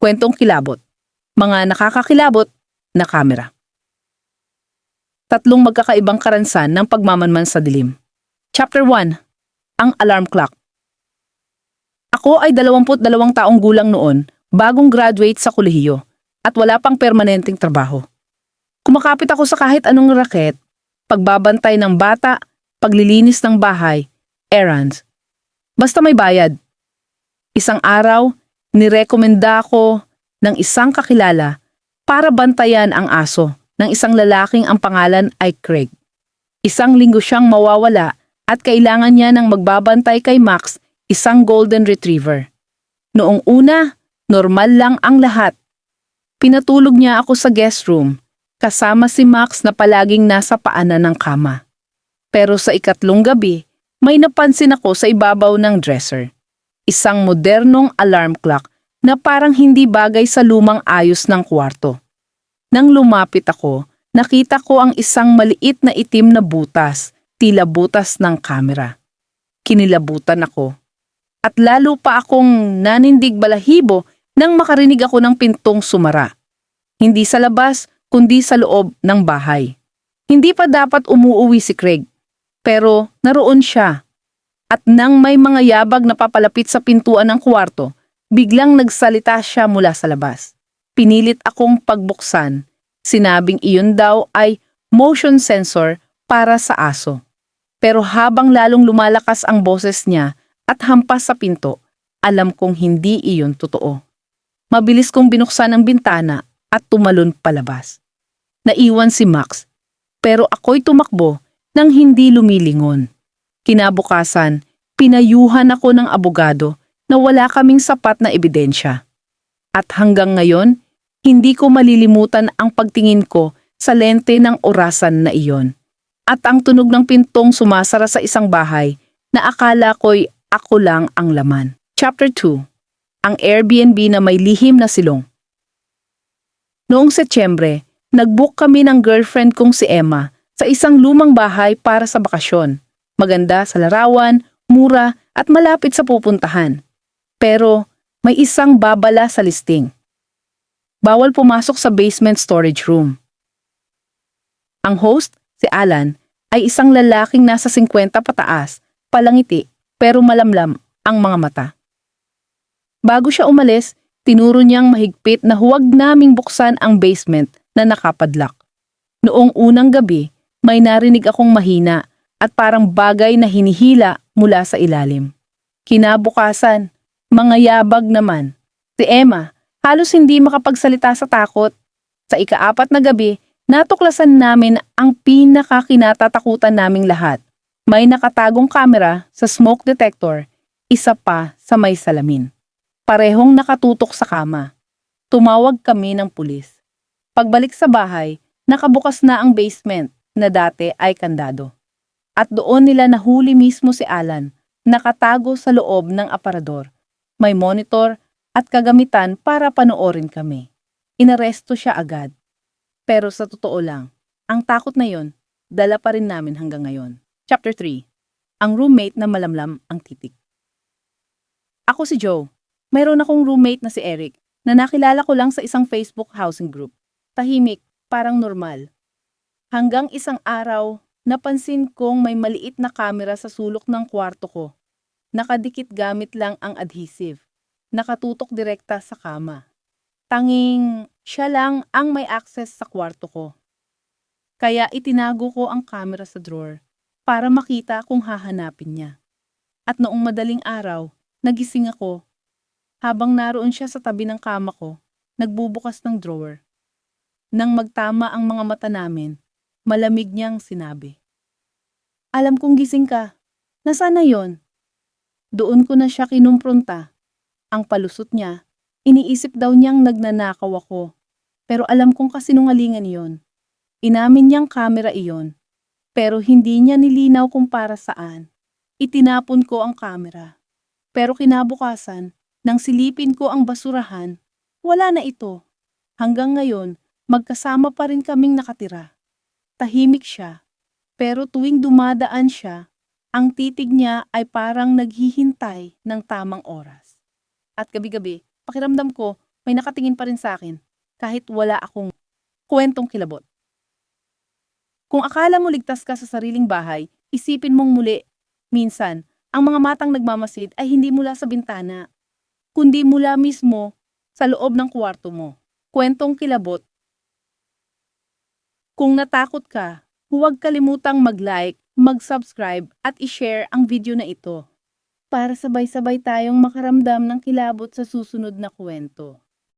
Kwentong kilabot. Mga nakakakilabot na kamera. Tatlong magkakaibang karansan ng pagmamanman sa dilim. Chapter 1. Ang alarm clock. Ako ay 22 taong gulang noon, bagong graduate sa kolehiyo, at wala pang permanenteng trabaho. Kumakapit ako sa kahit anong raket, pagbabantay ng bata, paglilinis ng bahay, errands. Basta may bayad. Isang araw, nirekomenda ako ng isang kakilala para bantayan ang aso ng isang lalaking ang pangalan ay Craig. Isang linggo siyang mawawala at kailangan niya ng magbabantay kay Max, isang golden retriever. Noong una, normal lang ang lahat. Pinatulog niya ako sa guest room, kasama si Max na palaging nasa paanan ng kama. Pero sa ikatlong gabi, may napansin ako sa ibabaw ng dresser. Isang modernong alarm clock na parang hindi bagay sa lumang ayos ng kwarto. Nang lumapit ako, nakita ko ang isang maliit na itim na butas, tila butas ng kamera. Kinilabutan ako. At lalo pa akong nanindig balahibo nang makarinig ako ng pintong sumara. Hindi sa labas, kundi sa loob ng bahay. Hindi pa dapat umuuwi si Craig. Pero naroon siya. At nang may mga yabag na papalapit sa pintuan ng kwarto, biglang nagsalita siya mula sa labas. Pinilit akong pagbuksan. Sinabing iyon daw ay motion sensor para sa aso. Pero habang lalong lumalakas ang boses niya at hampas sa pinto, alam kong hindi iyon totoo. Mabilis kong binuksan ang bintana at tumalon palabas. Naiwan si Max, pero ako'y tumakbo nang hindi lumilingon. Kinabukasan, pinayuhan ako ng abogado na wala kaming sapat na ebidensya. At hanggang ngayon, hindi ko malilimutan ang pagtingin ko sa lente ng orasan na iyon. At ang tunog ng pintong sumasara sa isang bahay na akala ko'y ako lang ang laman. Chapter 2 Ang Airbnb na may lihim na silong Noong Setyembre, nagbook kami ng girlfriend kong si Emma sa isang lumang bahay para sa bakasyon. Maganda sa larawan, mura at malapit sa pupuntahan. Pero may isang babala sa listing bawal pumasok sa basement storage room. Ang host, si Alan, ay isang lalaking nasa 50 pataas, palangiti, pero malamlam ang mga mata. Bago siya umalis, tinuro niyang mahigpit na huwag naming buksan ang basement na nakapadlock. Noong unang gabi, may narinig akong mahina at parang bagay na hinihila mula sa ilalim. Kinabukasan, mga yabag naman. Si Emma, halos hindi makapagsalita sa takot. Sa ikaapat na gabi, natuklasan namin ang pinakakinatatakutan naming lahat. May nakatagong kamera sa smoke detector, isa pa sa may salamin. Parehong nakatutok sa kama. Tumawag kami ng pulis. Pagbalik sa bahay, nakabukas na ang basement na dati ay kandado. At doon nila nahuli mismo si Alan, nakatago sa loob ng aparador. May monitor at kagamitan para panoorin kami. Inaresto siya agad. Pero sa totoo lang, ang takot na yon, dala pa rin namin hanggang ngayon. Chapter 3 Ang roommate na malamlam ang titik. Ako si Joe. Mayroon akong roommate na si Eric na nakilala ko lang sa isang Facebook housing group. Tahimik, parang normal. Hanggang isang araw, napansin kong may maliit na kamera sa sulok ng kwarto ko. Nakadikit gamit lang ang adhesive nakatutok direkta sa kama. Tanging siya lang ang may access sa kwarto ko. Kaya itinago ko ang camera sa drawer para makita kung hahanapin niya. At noong madaling araw, nagising ako. Habang naroon siya sa tabi ng kama ko, nagbubukas ng drawer. Nang magtama ang mga mata namin, malamig niyang sinabi. Alam kong gising ka. Nasaan na yon? Doon ko na siya kinumpronta ang palusot niya, iniisip daw niyang nagnanakaw ako. Pero alam kong kasinungalingan iyon. Inamin niyang kamera iyon. Pero hindi niya nilinaw kung para saan. Itinapon ko ang kamera. Pero kinabukasan, nang silipin ko ang basurahan, wala na ito. Hanggang ngayon, magkasama pa rin kaming nakatira. Tahimik siya, pero tuwing dumadaan siya, ang titig niya ay parang naghihintay ng tamang oras. At gabi-gabi, pakiramdam ko, may nakatingin pa rin sa akin kahit wala akong kwentong kilabot. Kung akala mo ligtas ka sa sariling bahay, isipin mong muli, minsan, ang mga matang nagmamasid ay hindi mula sa bintana, kundi mula mismo sa loob ng kwarto mo. Kwentong kilabot. Kung natakot ka, huwag kalimutang mag-like, mag-subscribe at i-share ang video na ito para sabay-sabay tayong makaramdam ng kilabot sa susunod na kwento.